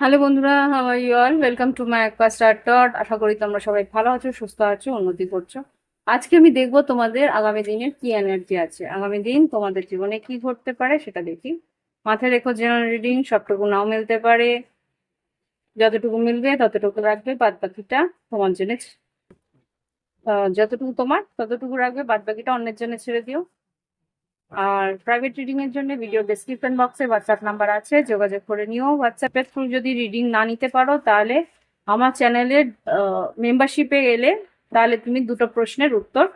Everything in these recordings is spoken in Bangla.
হ্যালো বন্ধুরা you all welcome to my star dot আশা করি তোমরা সবাই ভালো আছো, সুস্থ আছো, উন্নতি করছ। আজকে আমি দেখব তোমাদের আগামী দিনের কি এনার্জি আছে। আগামী দিন তোমাদের জীবনে কি ঘটতে পারে সেটা দেখি। মাথায় রেখো জেনারেল রিডিং সবটুকু নাও মিলতে পারে। যতটুকু মিলবে ততটুকু রাখবে বাদ বাকিটা তোমার জন্য যতটুকু তোমার ততটুকু রাখবে বাদ বাকিটা অন্যের জন্য ছেড়ে দিও। আর প্রাইভেট রিডিং এর জন্য ভিডিও ডেসক্রিপশন বক্সে হোয়াটসঅ্যাপ নাম্বার আছে, যোগাযোগ করে নিও। হোয়াটসঅ্যাপের থ্রু যদি রিডিং না নিতে পারো, তাহলে আমার চ্যানেলের মেম্বারশিপে এলে তাহলে তুমি দুটো প্রশ্নের উত্তর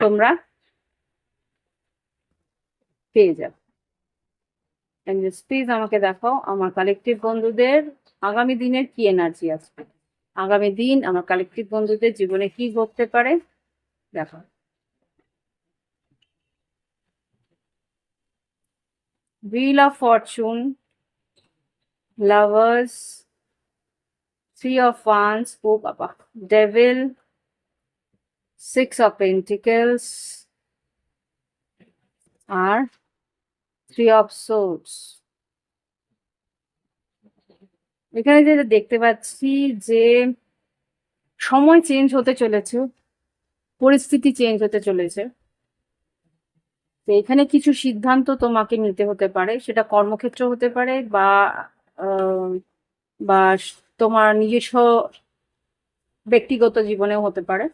তোমরা পেয়ে যাবে। প্লিজ আমাকে দেখাও, আমার কালেকটিভ বন্ধুদের আগামী দিনের কি এনার্জি আছে? আগামী দিন আমার কালেকটিভ বন্ধুদের জীবনে কি ঘটতে পারে? দেখো Wheel of Fortune, Lovers, Three of Wands, oh Papa, Devil, Six of Pentacles, আর থ্রি অফ সোর্স এখানে যেটা দেখতে পাচ্ছি যে সময় চেঞ্জ হতে চলেছে পরিস্থিতি চেঞ্জ হতে চলেছে তো এখানে কিছু সিদ্ধান্ত তোমাকে নিতে হতে পারে। সেটা কর্মক্ষেত্র হতে পারে বা বা তোমার নিজস্ব ব্যক্তিগত জীবনেও হতে পারে।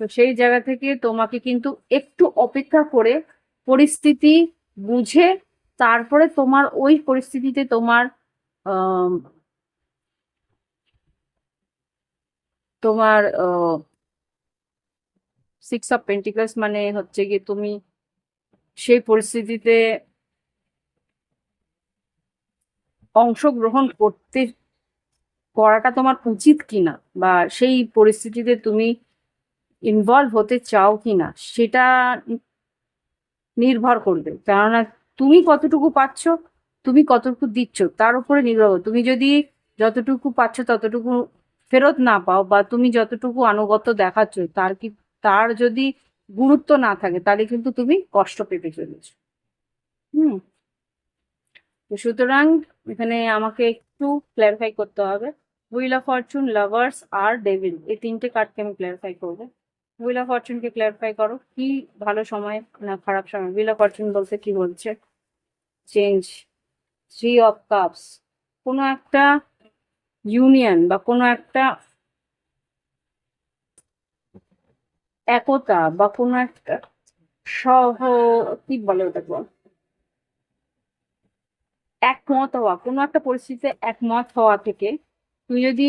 তো সেই জায়গা থেকে তোমাকে কিন্তু একটু অপেক্ষা করে পরিস্থিতি বুঝে তারপরে তোমার ওই পরিস্থিতিতে তোমার তোমার সিক্স অফ পেন্টিকলস মানে হচ্ছে গিয়ে তুমি সেই পরিস্থিতিতে অংশগ্রহণ করতে করাটা তোমার উচিত কিনা? বা সেই পরিস্থিতিতে তুমি ইনভলভ হতে চাও কিনা? সেটা নির্ভর করবে। কেননা তুমি কতটুকু পাচ্ছ, তুমি কতটুকু দিচ্ছ, তার উপরে নির্ভর। তুমি যদি যতটুকু পাচ্ছ ততটুকু ফেরত না পাও বা তুমি যতটুকু আনুগত্য দেখাচ্ছ, তার কি, তার যদি গুরুত্ব না থাকে, তাহলে কিন্তু তুমি কষ্ট পেতে চলেছো। হুম। সুতরাং এখানে আমাকে একটু ক্ল্যারিফাই করতে হবে। হুইল অফ ফরচুন লাভার্স আর ডেভিল এই তিনটে কার্ডকে আমি ক্ল্যারিফাই করব। হুইল অফ ফরচুনকে ক্ল্যারিফাই করো, কি ভালো সময় না খারাপ সময়? হুইল অফ ফরচুন বলতে কি বলছে? চেঞ্জ থ্রি অফ কাপস কোনো একটা ইউনিয়ন বা কোনো একটা একতা বা কোনো একটা সহ, কি বলে ওটা বল একমত হওয়া, কোনো একটা পরিস্থিতিতে একমত হওয়া থেকে তুমি যদি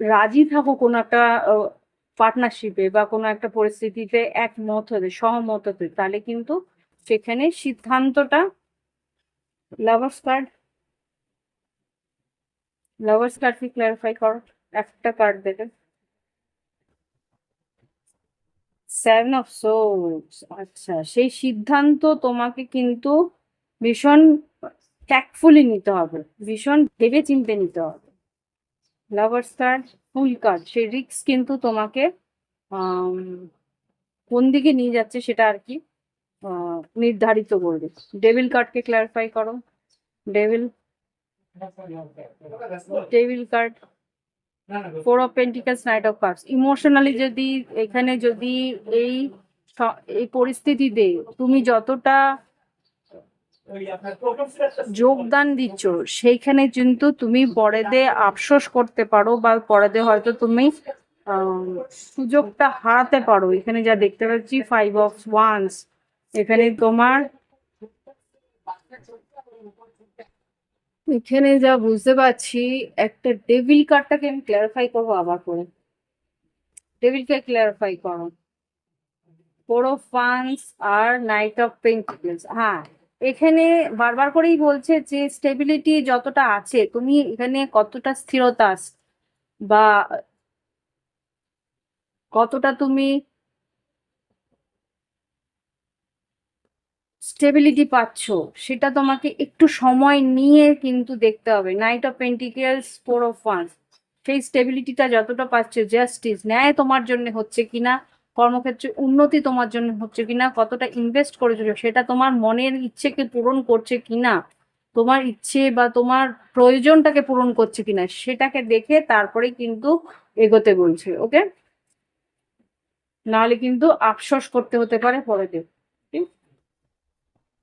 রাজি থাকো কোনো একটা পার্টনারশিপে বা কোনো একটা পরিস্থিতিতে একমত হতে, সহমত হতে, তাহলে কিন্তু সেখানে সিদ্ধান্তটা লাভার্স কার্ড লাভার্স কার্ড কি ক্লারিফাই করো, একটা কার্ড দেবে। সেভেন অফ সোলস আচ্ছা সেই সিদ্ধান্ত তোমাকে কিন্তু ভীষণ ট্যাক্টফুলি নিতে হবে। ভীষণ ভেবে চিন্তে নিতে হবে। লাভার্স কার্ড ফুল কার্ড সেই রিস্ক কিন্তু তোমাকে কোন দিকে নিয়ে যাচ্ছে সেটা আর কি নির্ধারিত করবে। ডেভিল কার্ডকে ক্লারিফাই করো। Devil devil card four of pentacles knight of cards emotionally যদি এখানে যদি এই এই পরিস্থিতিতে তুমি যতটা যোগদান দিচ্ছ সেইখানে কিন্তু তুমি পরেতে আফসোস করতে পারো বা পরেতে হয়তো তুমি সুযোগটা হারাতে পারো। এখানে যা দেখতে পাচ্ছি ফাইভ অফ ওয়ান্স এখানে তোমার এখানে যা বুঝতে পারছি, একটা ডেভিল কার্ডটাকে আমি ক্লারিফাই করব আবার করে ডেভিলকে ক্লারিফাই করো। ফোর অফ ওয়ান্স আর নাইট অফ পেন্টিকলস হ্যাঁ এখানে বারবার করেই বলছে যে স্টেবিলিটি যতটা আছে, তুমি এখানে কতটা স্থিরতা বা কতটা তুমি স্টেবিলিটি পাচ্ছ, সেটা তোমাকে একটু সময় নিয়ে কিন্তু দেখতে হবে। Knight of pentacles four of one সেই স্টেবিলিটিটা যতটা পাচ্ছ জাস্টিস ন্যায় তোমার জন্য হচ্ছে কিনা, কর্মক্ষেত্রে উন্নতি তোমার জন্য হচ্ছে কিনা, কতটা ইনভেস্ট করেছ, সেটা তোমার মনের ইচ্ছেকে পূরণ করছে কিনা, তোমার ইচ্ছে বা তোমার প্রয়োজনটাকে পূরণ করছে কিনা, সেটাকে দেখে তারপরে কিন্তু এগোতে বলছে ওকে নাহলে কিন্তু আফসোস করতে হতে পারে পরে দেব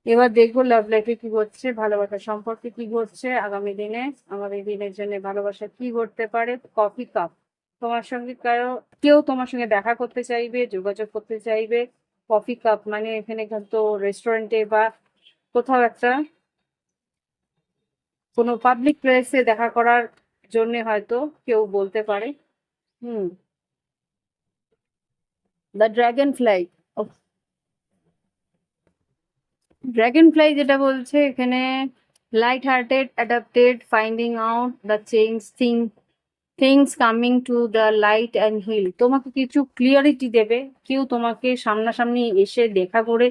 এবার দেখব লাভ লাইফে কি ঘটছে ভালোবাসার সম্পর্কে কি ঘটছে আগামী দিনে আগামী দিনের জন্য ভালোবাসা কি ঘটতে পারে কফি কাপ তোমার সঙ্গে কারও কেউ তোমার সঙ্গে দেখা করতে চাইবে, যোগাযোগ করতে চাইবে কফি কাপ মানে এখানে তো রেস্টুরেন্টে বা কোথাও একটা কোনো পাবলিক প্লেসে দেখা করার জন্য হয়তো কেউ বলতে পারে। Hmm. The dragonfly dragonfly যেটা বলছে, এখানে light hearted adapted finding out the change thing things coming to the light and heal তোমাকে কিছু ক্লিয়ারিটি দেবে, কেউ তোমাকে সামনাসামনি এসে দেখা করে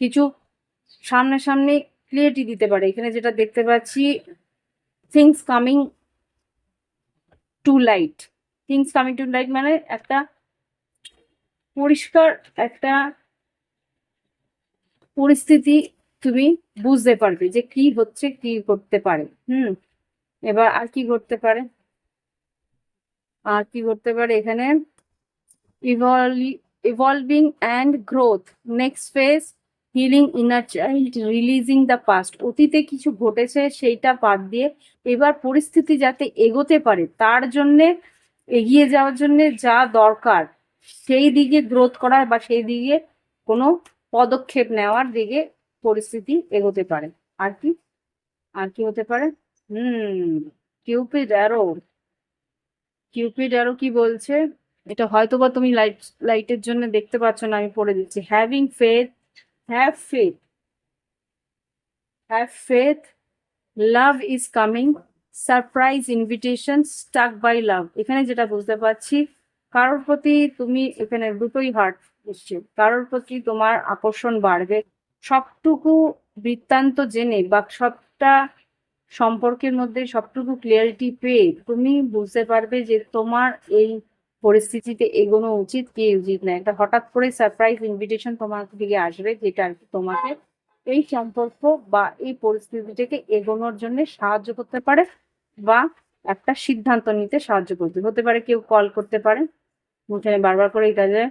কিছু সামনাসামনি ক্লিয়ারিটি দিতে পারে। এখানে যেটা দেখতে পাচ্ছি things coming to light things coming to light মানে একটা পরিষ্কার একটা পরিস্থিতি তুমি বুঝতে পারবে যে কি হচ্ছে, কি করতে পারে। হুম, এবার আর কি করতে পারে? আর কি করতে পারে এখানে? Evolving and growth next phase healing inner child releasing the past অতীতে কিছু ঘটেছে, সেইটা বাদ দিয়ে এবার পরিস্থিতি যাতে এগোতে পারে, তার জন্যে, এগিয়ে যাওয়ার জন্য যা দরকার, সেই দিকে গ্রোথ করার বা সেই দিকে কোনো পদক্ষেপ নেওয়ার দিকে পরিস্থিতি এগোতে পারে। আর কি? আর কি হতে পারে? হুম কিউপিড অ্যারো কিউপিড অ্যারো কি বলছে? এটা হয়তো বা তুমি লাইট লাইটের জন্য দেখতে পাচ্ছ না, আমি পড়ে দিচ্ছি। Having faith have faith have faith love is coming surprise invitation stuck by love এখানে যেটা বুঝতে পারছি, কারোর প্রতি তুমি এখানে দুটোই হার্ট এসছে কারোর প্রতি তোমার আকর্ষণ বাড়বে। সবটুকু বৃত্তান্ত জেনে বা সবটা সম্পর্কের মধ্যে সবটুকু ক্লিয়ারিটি পেয়ে তুমি বুঝতে পারবে যে তোমার এই পরিস্থিতিতে এগোনো উচিত, কি উচিত না। একটা হঠাৎ করে সারপ্রাইজ ইনভিটেশন তোমার দিকে আসবে যেটা আর কি তোমাকে এই সম্পর্ক বা এই পরিস্থিতিটাকে এগোনোর জন্য সাহায্য করতে পারে বা একটা সিদ্ধান্ত নিতে সাহায্য করতে হতে পারে কেউ কল করতে পারে বারবার করে এটা যে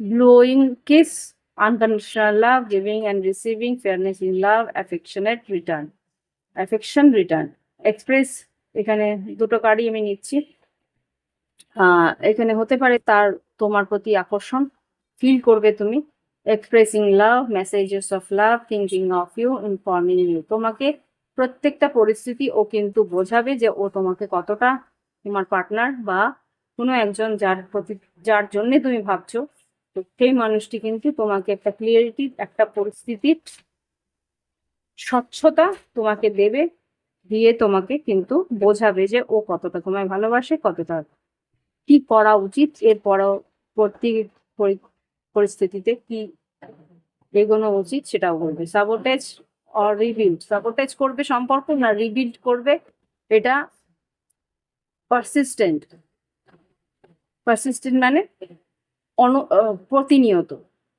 blowing kiss unconditional love giving and receiving fairness in love affectionate return affection return express এখানে দুটো কার্ডই আমি নিচ্ছি। এখানে হতে পারে তার, তোমার প্রতি আকর্ষণ। ফিল করবে তুমি। Expressing love messages of love thinking of you informing you তোমাকে প্রত্যেকটা পরিস্থিতি ও কিন্তু বোঝাবে যে ও তোমাকে কতটা তোমার পার্টনার বা কোনো একজন যার প্রতি, যার জন্যে তুমি ভাবছ। তো সেই মানুষটি কিন্তু তোমাকে একটা ক্লিয়ারিটি একটা পরিস্থিতির স্বচ্ছতা তোমাকে দেবে, দিয়ে তোমাকে কিন্তু বোঝাবে যে ও কতটা তোমায় ভালোবাসে, কতটা কি করা উচিত, এর পরবর্তী পরিস্থিতিতে কি এগোনো উচিত সেটাও বলবে। সাবোটেজ অর রিবিল্ড সাবোটেজ করবে সম্পর্ক না রিবিল্ড করবে, এটা পারসিস্টেন্ট পারসিস্টেন্ট মানে অন প্রতিনিয়ত।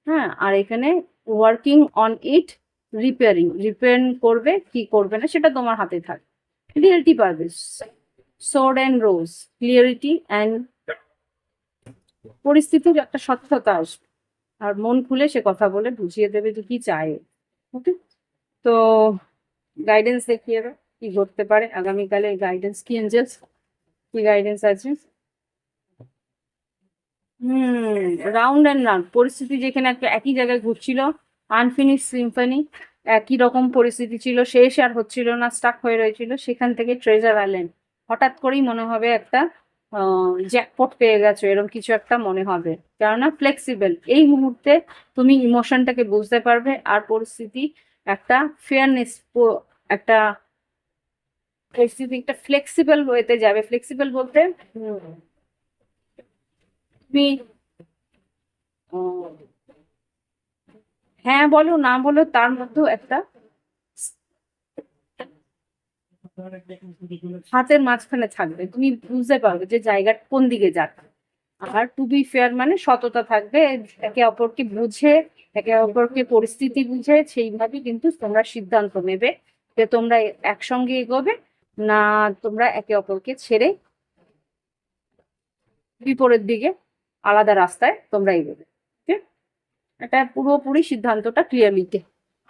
হ্যাঁ আর এখানে working on it repairing repair করবে, কি করবে না, সেটা তোমার হাতে থাকে। ক্লিয়ারিটি পাবে। Sword and rose clarity and পরিস্থিতির একটা স্বচ্ছতা আসবে। আর মন খুলে সে কথা বলে বুঝিয়ে দেবে যে কি চায়। ওকে তো গাইডেন্স দেখিয়ে কি ঘটতে পারে। আগামীকালে গাইডেন্স কি এঞ্জেলস কি গাইডেন্স আছে? হুম রাউন্ড অ্যান্ড রাউন্ড পরিস্থিতি যেখানে একটা একই জায়গায় ঘুরছিল আনফিনিশ সিম্ফনি একই রকম পরিস্থিতি ছিল, শেষ আর হচ্ছিল না স্টাক হয়ে রয়েছিল, সেখান থেকে ট্রেজার আইল্যান্ড হঠাৎ করেই মনে হবে একটা জ্যাকপট পেয়ে গেছো এরকম কিছু একটা মনে হবে। কেননা ফ্লেক্সিবল এই মুহূর্তে তুমি ইমোশনটাকে বুঝতে পারবে, আর পরিস্থিতি একটা ফেয়ারনেস একটা পরিস্থিতি, একটা ফ্লেক্সিবল ওয়েতে যাবে। ফ্লেক্সিবল বলতে আহ, হ্যাঁ বলো না বলো তার মধ্যেও একটা। হাতের মাঝখানে থাকবে। তুমি বুঝতে পারবে যে জায়গা কোন দিকে যাচ্ছে। আর টু বি ফেয়ার মানে সততা থাকবে। একে অপরকে বুঝে একে অপরকে পরিস্থিতি বুঝে সেইভাবে কিন্তু তোমরা সিদ্ধান্ত নেবে যে তোমরা একসঙ্গে এগোবে না তোমরা একে অপরকে ছেড়ে বিপরীত দিকে আলাদা রাস্তায় তোমরা এগোবে ঠিক এটা পুরোপুরি সিদ্ধান্তটা ক্লিয়ারলিতে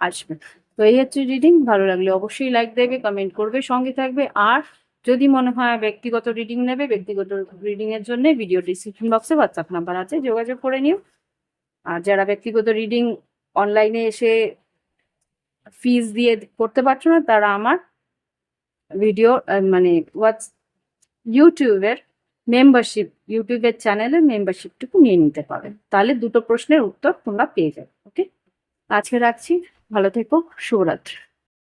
আসবে। তো এই হচ্ছে রিডিং ভালো লাগলে অবশ্যই লাইক দেবে কমেন্ট করবে, সঙ্গে থাকবে। আর যদি মনে হয় ব্যক্তিগত রিডিং নেবে, ব্যক্তিগত রিডিং এর জন্য ভিডিও ডিসক্রিপশন বক্সে হোয়াটসঅ্যাপ নাম্বার আছে, যোগাযোগ করে নিও। আর যারা ব্যক্তিগত রিডিং অনলাইনে এসে ফিজ দিয়ে করতে পারছ না, তারা আমার ভিডিও মানে হোয়াটস ইউটিউবের মেম্বারশিপ ইউটিউবের চ্যানেলে মেম্বারশিপটুকু নিয়ে নিতে পারবে তাহলে দুটো প্রশ্নের উত্তর তোমরা পেয়ে যাবে ওকে আজকে রাখছি, ভালো থেকো, শুভরাত্রি।